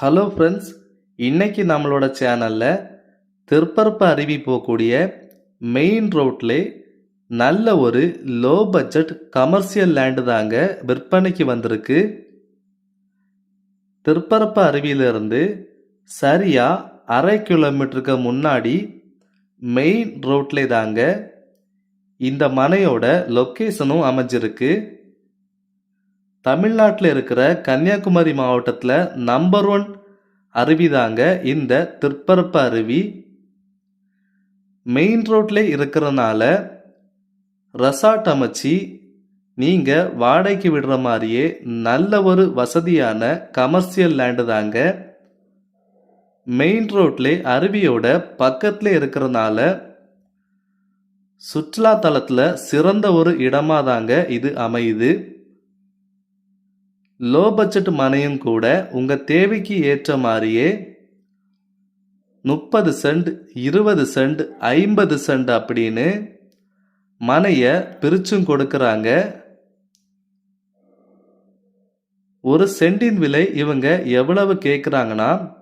Hello friends இன்னைக்கு நம்மளோட சேனலில் திருப்பரப்பு அருவி போகக்கூடிய மெயின் ரோட்லே நல்ல ஒரு லோ பட்ஜெட் கமர்ஷியல் லேண்டு தாங்க விற்பனைக்கு வந்திருக்கு. திருப்பரப்பு அருவியிலிருந்து சரியாக அரை கிலோமீட்டருக்கு முன்னாடி மெயின் ரோட்லே தாங்க இந்த மனையோட லொக்கேஷனும் அமைஞ்சிருக்கு. தமிழ்நாட்டில் இருக்கிற கன்னியாகுமரி மாவட்டத்தில் நம்பர் ஒன் அருவி தாங்க இந்த திருப்பரப்பு அருவி. மெயின் ரோட்ல இருக்கிறனால ரெசார்ட் அமைச்சு நீங்கள் வாடகைக்கு விடுற மாதிரியே நல்ல ஒரு வசதியான கமர்ஷியல் லேண்டு தாங்க. மெயின் ரோட்ல அருவியோட பக்கத்தில் இருக்கிறனால சுற்றுலா தலத்தில் சிறந்த ஒரு இடமாக தாங்க இது அமையுது. லோ பட்ஜெட் மனையும் கூட உங்கள் தேவைக்கு ஏற்ற மாதிரியே முப்பது சென்ட் இருபது சென்ட் ஐம்பது சென்ட் அப்படின்னு மனையை பிரிச்சும் கொடுக்குறாங்க. ஒரு சென்டின் விலை இவங்க எவ்வளவு கேட்குறாங்கன்னா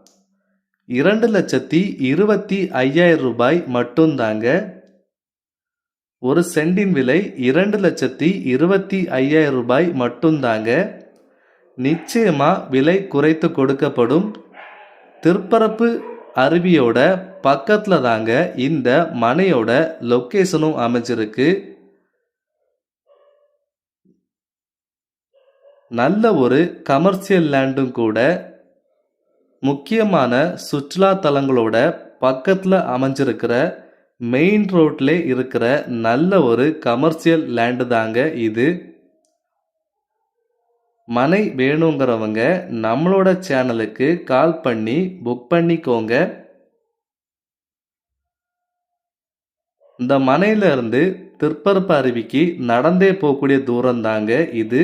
இரண்டு லட்சத்தி இருபத்தி ஐயாயிரம் ரூபாய் மட்டும்தாங்க ஒரு சென்டின் விலை இரண்டு லட்சத்தி இருபத்தி ஐயாயிரம் ரூபாய் மட்டும்தாங்க நிச்சயமா விலை குறைத்து கொடுக்கப்படும் திருப்பரப்பு அருவியோட பக்கத்தில் தாங்க இந்த மனையோட லொக்கேஷனும் அமைஞ்சிருக்கு. நல்ல ஒரு கமர்ஷியல் லேண்டும் கூட முக்கியமான சுற்றுலா தலங்களோட பக்கத்தில் அமைஞ்சிருக்கிற மெயின் ரோட்ல இருக்கிற நல்ல ஒரு கமர்ஷியல் லேண்டு தாங்க இது. மனை வேணுங்கிறவங்க நம்மளோட சேனலுக்கு கால் பண்ணி புக் பண்ணிக்கோங்க. இந்த மனையில இருந்து திருப்பரப்பு அருவிக்கு நடந்தே போகக்கூடிய தூரம் தாங்க இது.